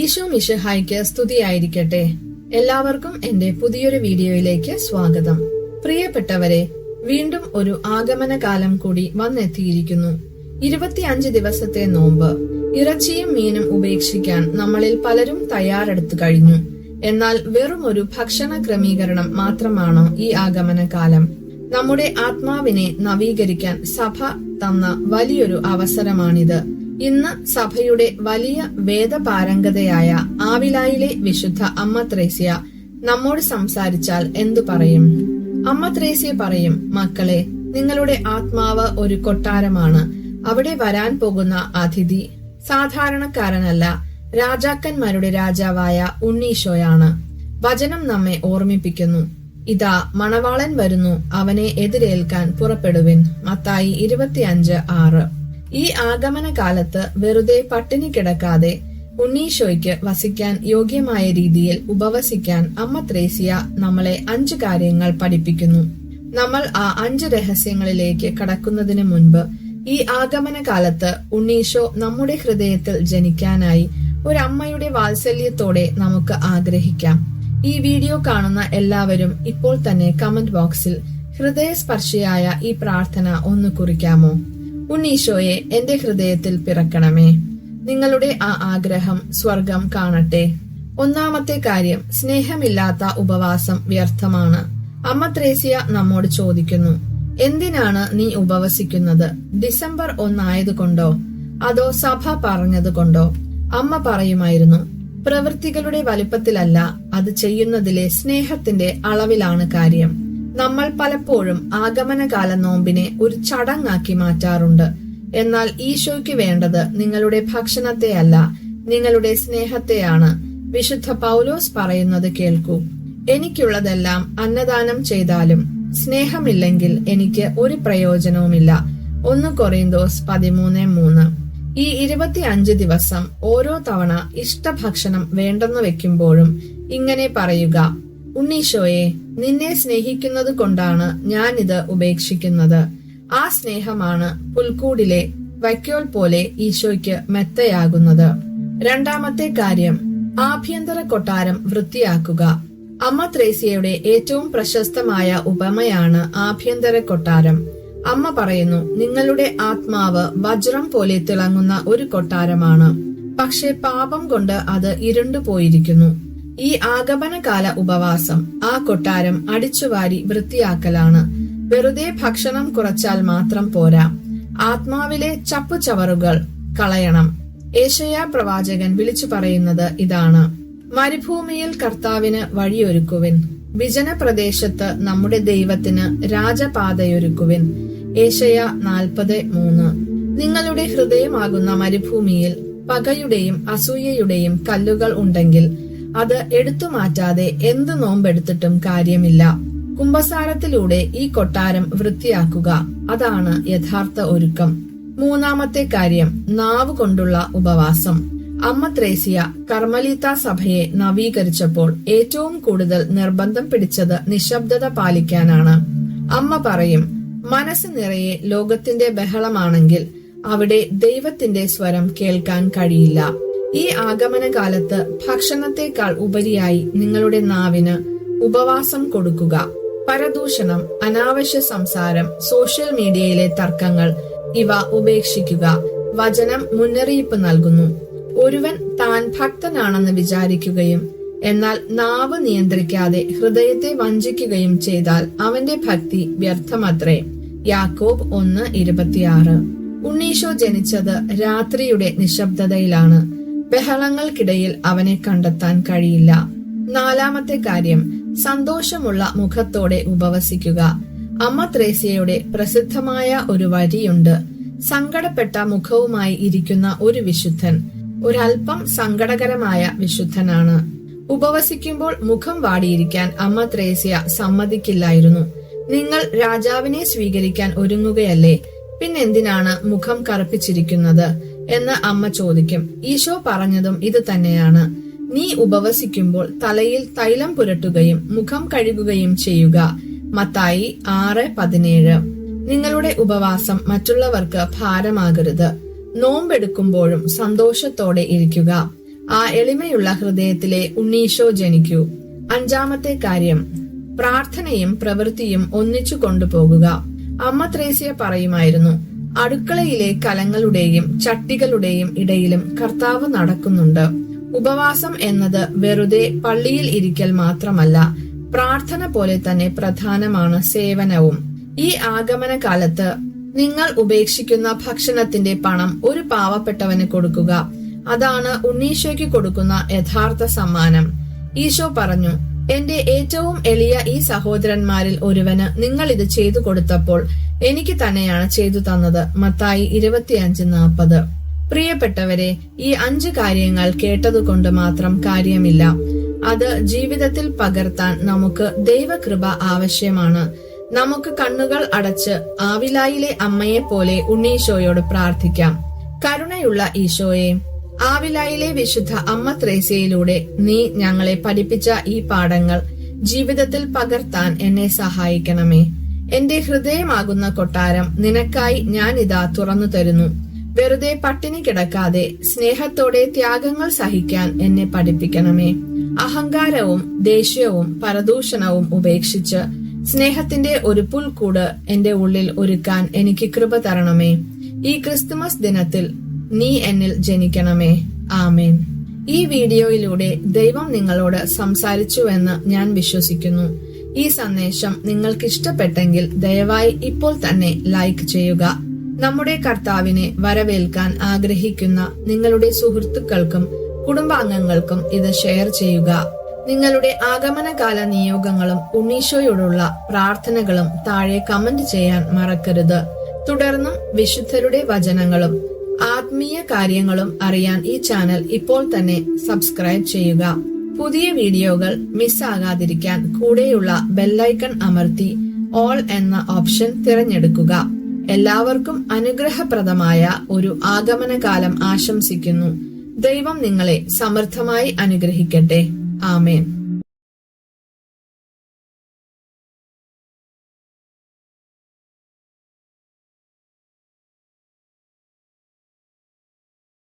ഈശോ മിശിഹായ്ക്ക് സ്തുതിയായിരിക്കട്ടെ. എല്ലാവർക്കും എന്റെ പുതിയൊരു വീഡിയോയിലേക്ക് സ്വാഗതം. പ്രിയപ്പെട്ടവരെ വീണ്ടും ഒരു ആഗമന കാലം കൂടി വന്നെത്തിയിരിക്കുന്നു. ഇരുപത്തിയഞ്ച് ദിവസത്തെ നോമ്പ്. ഇറച്ചിയും മീനും ഉപേക്ഷിക്കാൻ നമ്മളിൽ പലരും തയ്യാറെടുത്തു കഴിഞ്ഞു. എന്നാൽ വെറും ഒരു ഭക്ഷണ ക്രമീകരണം മാത്രമാണോ ഈ ആഗമന കാലം നമ്മുടെ ആത്മാവിനെ നവീകരിക്കാൻ സഭ തന്ന വലിയൊരു അവസരമാണിത്. ഇന്ന് സഭയുടെ വലിയ വേദപാരംഗതയായ ആവിലായിലെ വിശുദ്ധ അമ്മ ത്രേസ്യ നമ്മോട് സംസാരിച്ചാൽ എന്തു പറയും? അമ്മ ത്രേസ്യ പറയും മക്കളെ നിങ്ങളുടെ ആത്മാവ് ഒരു കൊട്ടാരമാണ്. അവിടെ വരാൻ പോകുന്ന അതിഥി സാധാരണക്കാരനല്ല. രാജാക്കന്മാരുടെ രാജാവായ ഉണ്ണീശോയാണ്. വചനം നമ്മെ ഓർമ്മിപ്പിക്കുന്നു. ഇതാ മണവാളൻ വരുന്നു അവനെ എതിരേൽക്കാൻ പുറപ്പെടുവിൻ. മത്തായി ഇരുപത്തിയഞ്ച് ആറ്. ഈ ആഗമന കാലത്ത് വെറുതെ പട്ടിണി കിടക്കാതെ ഉണ്ണീശോയ്ക്ക് വസിക്കാൻ യോഗ്യമായ രീതിയിൽ ഉപവസിക്കാൻ അമ്മ ത്രേസ്യ നമ്മളെ അഞ്ച് കാര്യങ്ങൾ പഠിപ്പിക്കുന്നു. നമ്മൾ ആ അഞ്ച് രഹസ്യങ്ങളിലേക്ക് കടക്കുന്നതിന് മുൻപ് ഈ ആഗമന കാലത്ത് ഉണ്ണീശോ നമ്മുടെ ഹൃദയത്തിൽ ജനിക്കാനായി ഒരു അമ്മയുടെ വാത്സല്യത്തോടെ നമുക്ക് ആഗ്രഹിക്കാം. ഈ വീഡിയോ കാണുന്ന എല്ലാവരും ഇപ്പോൾ തന്നെ കമന്റ് ബോക്സിൽ ഹൃദയസ്പർശിയായ ഈ പ്രാർത്ഥന ഒന്ന് കുറിക്കാമോ? ഉണ്ണീശോയെ എന്റെ ഹൃദയത്തിൽ പിറക്കണമേ. നിങ്ങളുടെ ആ ആഗ്രഹം സ്വർഗം കാണട്ടെ. ഒന്നാമത്തെ കാര്യം സ്നേഹമില്ലാത്ത ഉപവാസം വ്യർത്ഥമാണ്. അമ്മ ത്രേസ്യ നമ്മോട് ചോദിക്കുന്നു എന്തിനാണ് നീ ഉപവസിക്കുന്നത്? ഡിസംബർ ഒന്നായതുകൊണ്ടോ? അതോ സഭ പറഞ്ഞതുകൊണ്ടോ? അമ്മ പറയുമായിരുന്നു പ്രവൃത്തികളുടെ വലുപ്പത്തിലല്ല അത് ചെയ്യുന്നതിലെ സ്നേഹത്തിന്റെ അളവിലാണ് കാര്യം. നമ്മൾ പലപ്പോഴും ആഗമനകാല നോമ്പിനെ ഒരു ചടങ്ങാക്കി മാറ്റാറുണ്ട്. എന്നാൽ ഈശോയ്ക്ക് വേണ്ടത് നിങ്ങളുടെ ഭക്ഷണത്തെയല്ല നിങ്ങളുടെ സ്നേഹത്തെയാണ്. വിശുദ്ധ പൗലോസ് പറയുന്നത് കേൾക്കൂ. എനിക്കുള്ളതെല്ലാം അന്നദാനം ചെയ്താലും സ്നേഹമില്ലെങ്കിൽ എനിക്ക് ഒരു പ്രയോജനവുമില്ല. ഒന്ന് കൊറിന്തോസ് പതിമൂന്ന് മൂന്ന്. ഈ ഇരുപത്തി അഞ്ച് ദിവസം ഓരോ തവണ ഇഷ്ടഭക്ഷണം വേണ്ടെന്ന് വെക്കുമ്പോഴും ഇങ്ങനെ പറയുക ഉണ്ണീശോയെ നിന്നെ സ്നേഹിക്കുന്നത് കൊണ്ടാണ് ഞാനിത് ഉപേക്ഷിക്കുന്നത്. ആ സ്നേഹമാണ് പുൽക്കൂടിലെ വൈക്കോൽ പോലെ ഈശോയ്ക്ക് മെത്തയാകുന്നത്. രണ്ടാമത്തെ കാര്യം ആഭ്യന്തര കൊട്ടാരം വൃത്തിയാക്കുക. അമ്മ ത്രേസ്യയുടെ ഏറ്റവും പ്രശസ്തമായ ഉപമയാണ് ആഭ്യന്തര കൊട്ടാരം. അമ്മ പറയുന്നു നിങ്ങളുടെ ആത്മാവ് വജ്രം പോലെ തിളങ്ങുന്ന ഒരു കൊട്ടാരമാണ്. പക്ഷെ പാപം കൊണ്ട് അത് ഇരുണ്ടുപോയിരിക്കുന്നു. ഈ ആഗമനകാല ഉപവാസം ആ കൊട്ടാരം അടിച്ചുവാരി വൃത്തിയാക്കലാണ്. വെറുതെ ഭക്ഷണം കുറച്ചാൽ മാത്രം പോരാ. ആത്മാവിലെ ചപ്പുചവറുകൾ കളയണം. ഏഷയ പ്രവാചകൻ വിളിച്ചു പറയുന്നത് ഇതാണ്. മരുഭൂമിയിൽ കർത്താവിന് വഴിയൊരുക്കുവിൻ. വിജന പ്രദേശത്ത് നമ്മുടെ ദൈവത്തിന് രാജപാതയൊരുക്കുവിൻ. ഏഷയ നാൽപ്പത് മൂന്ന്. നിങ്ങളുടെ ഹൃദയമാകുന്ന മരുഭൂമിയിൽ പകയുടെയും അസൂയയുടെയും കല്ലുകൾ ഉണ്ടെങ്കിൽ അത് എടുത്തു മാറ്റാതെ എന്ത് നോമ്പെടുത്തിട്ടും കാര്യമില്ല. കുംഭസാരത്തിലൂടെ ഈ കൊട്ടാരം വൃത്തിയാക്കുക. അതാണ് യഥാർത്ഥ ഒരുക്കം. മൂന്നാമത്തെ കാര്യം നാവ് കൊണ്ടുള്ള ഉപവാസം. അമ്മ ത്രേസ്യ കർമ്മലീത്ത സഭയെ നവീകരിച്ചപ്പോൾ ഏറ്റവും കൂടുതൽ നിർബന്ധം പിടിച്ചത് നിശബ്ദത പാലിക്കാനാണ്. അമ്മ പറയും മനസ്സ് നിറയെ ലോകത്തിന്റെ ബഹളമാണെങ്കിൽ അവിടെ ദൈവത്തിന്റെ സ്വരം കേൾക്കാൻ കഴിയില്ല. ഈ ആഗമന കാലത്ത് ഭക്ഷണത്തെക്കാൾ ഉപരിയായി നിങ്ങളുടെ നാവിന് ഉപവാസം കൊടുക്കുക. പരദൂഷണം അനാവശ്യ സംസാരം സോഷ്യൽ മീഡിയയിലെ തർക്കങ്ങൾ ഇവ ഉപേക്ഷിക്കുക. വചനം മുന്നറിയിപ്പ് നൽകുന്നു. ഒരുവൻ താൻ ഭക്തനാണെന്ന് വിചാരിക്കുകയും എന്നാൽ നാവ് നിയന്ത്രിക്കാതെ ഹൃദയത്തെ വഞ്ചിക്കുകയും ചെയ്താൽ അവന്റെ ഭക്തി വ്യർത്ഥമത്രേ. യാക്കോബ് ഒന്ന് ഇരുപത്തിയാറ്. ഉണ്ണീഷോ ജനിച്ചത് രാത്രിയുടെ നിശബ്ദതയിലാണ്. ബഹളങ്ങൾക്കിടയിൽ അവനെ കണ്ടെത്താൻ കഴിയില്ല. നാലാമത്തെ കാര്യം സന്തോഷമുള്ള മുഖത്തോടെ ഉപവസിക്കുക. അമ്മ ത്രേസ്യയുടെ പ്രസിദ്ധമായ ഒരു വരിയുണ്ട്. സങ്കടപ്പെട്ട മുഖവുമായി ഇരിക്കുന്ന ഒരു വിശുദ്ധൻ. ഒരൽപ്പം സങ്കടകരമായ വിശുദ്ധനാണ്. ഉപവസിക്കുമ്പോൾ മുഖം വാടിയിരിക്കാൻ അമ്മ ത്രേസ്യ സമ്മതിക്കില്ലായിരുന്നു. നിങ്ങൾ രാജാവിനെ സ്വീകരിക്കാൻ ഒരുങ്ങുകയല്ലേ? പിന്നെന്തിനാണ് മുഖം കറുപ്പിച്ചിരിക്കുന്നത്? എന്ന് അമ്മ ചോദിക്കും. ഈശോ പറഞ്ഞതും ഇത് തന്നെയാണ്. നീ ഉപവസിക്കുമ്പോൾ തലയിൽ തൈലം പുരട്ടുകയും മുഖം കഴുകുകയും ചെയ്യുക. മത്തായി ആറ് പതിനേഴ്. നിങ്ങളുടെ ഉപവാസം മറ്റുള്ളവർക്ക് ഭാരമാകരുത്. നോമ്പെടുക്കുമ്പോഴും സന്തോഷത്തോടെ ഇരിക്കുക. ആ എളിമയുള്ള ഹൃദയത്തിലെ ഉണ്ണീശോ ജനിക്കൂ. അഞ്ചാമത്തെ കാര്യം. പ്രാർത്ഥനയും പ്രവൃത്തിയും ഒന്നിച്ചു കൊണ്ടുപോകുക. അമ്മ ത്രേസ്യ പറയുമായിരുന്നു അടുക്കളയിലെ കലങ്ങളുടെയും ചട്ടികളുടെയും ഇടയിലും കർത്താവ് നടക്കുന്നുണ്ട്. ഉപവാസം എന്നത് വെറുതെ പള്ളിയിൽ ഇരിക്കൽ മാത്രമല്ല പ്രാർത്ഥന പോലെ തന്നെ പ്രധാനമാണ് സേവനവും. ഈ ആഗമന കാലത്ത് നിങ്ങൾ ഉപേക്ഷിക്കുന്ന ഭക്ഷണത്തിന്റെ പണം ഒരു പാവപ്പെട്ടവന് കൊടുക്കുക. അതാണ് ഉണ്ണീശോയ്ക്ക് കൊടുക്കുന്ന യഥാർത്ഥ സമ്മാനം. ഈശോ പറഞ്ഞു എന്റെ ഏറ്റവും എളിയ ഈ സഹോദരന്മാരിൽ ഒരുവന് നിങ്ങൾ ഇത് ചെയ്തു കൊടുത്തപ്പോൾ എനിക്ക് തന്നെയാണ് ചെയ്തു തന്നത്. മത്തായി ഇരുപത്തിയഞ്ച് നാൽപ്പത് പ്രിയപ്പെട്ടവരെ ഈ അഞ്ച് കാര്യങ്ങൾ കേട്ടതുകൊണ്ട് മാത്രം കാര്യമില്ല. അത് ജീവിതത്തിൽ പകർത്താൻ നമുക്ക് ദൈവകൃപ ആവശ്യമാണ്. നമുക്ക് കണ്ണുകൾ അടച്ച് ആവിലായിലെ അമ്മയെ പോലെ ഉണ്ണീശോയോട് പ്രാർത്ഥിക്കാം. കരുണയുള്ള ഈശോയെ ആവിലായിലെ വിശുദ്ധ അമ്മ ത്രേസ്യയിലൂടെ നീ ഞങ്ങളെ പഠിപ്പിച്ച ഈ പാഠങ്ങൾ ജീവിതത്തിൽ പകർത്താൻ എന്നെ സഹായിക്കണമേ. എന്റെ ഹൃദയമാകുന്ന കൊട്ടാരം നിനക്കായി ഞാൻ ഇതാ തുറന്നു തരുന്നു. വെറുതെ പട്ടിണി കിടക്കാതെ സ്നേഹത്തോടെ ത്യാഗങ്ങൾ സഹിക്കാൻ എന്നെ പഠിപ്പിക്കണമേ. അഹങ്കാരവും ദേഷ്യവും പരദൂഷണവും ഉപേക്ഷിച്ച് സ്നേഹത്തിന്റെ ഒരു പുൽക്കൂട് എന്റെ ഉള്ളിൽ ഒരുക്കാൻ എനിക്ക് കൃപ തരണമേ. ഈ ക്രിസ്തുമസ് ദിനത്തിൽ നീ എന്നിൽ ജനിക്കണമേ. ആമേൻ. ഈ വീഡിയോയിലൂടെ ദൈവം നിങ്ങളോട് സംസാരിച്ചുവെന്ന് ഞാൻ വിശ്വസിക്കുന്നു. ഈ സന്ദേശം നിങ്ങൾക്ക് ഇഷ്ടപ്പെട്ടെങ്കിൽ ദയവായി ഇപ്പോൾ തന്നെ ലൈക്ക് ചെയ്യുക. നമ്മുടെ കർത്താവിനെ വരവേൽക്കാൻ ആഗ്രഹിക്കുന്ന നിങ്ങളുടെ സുഹൃത്തുക്കൾക്കും കുടുംബാംഗങ്ങൾക്കും ഇത് ഷെയർ ചെയ്യുക. നിങ്ങളുടെ ആഗമനകാല നിയോഗങ്ങളും ഉണ്ണീശോയോടുള്ള പ്രാർത്ഥനകളും താഴെ കമന്റ് ചെയ്യാൻ മറക്കരുത്. തുടർന്നും വിശുദ്ധരുടെ വചനങ്ങളും ആത്മീയ കാര്യങ്ങളും അറിയാൻ ഈ ചാനൽ ഇപ്പോൾ തന്നെ സബ്സ്ക്രൈബ് ചെയ്യുക. പുതിയ വീഡിയോകൾ മിസ്സാകാതിരിക്കാൻ കൂടെയുള്ള ബെല്ലൈക്കൺ അമർത്തി ഓൾ എന്ന ഓപ്ഷൻ തിരഞ്ഞെടുക്കുക. എല്ലാവർക്കും അനുഗ്രഹപ്രദമായ ഒരു ആഗമനകാലം ആശംസിക്കുന്നു. ദൈവം നിങ്ങളെ സമൃദ്ധമായി അനുഗ്രഹിക്കട്ടെ. ആമേൻ.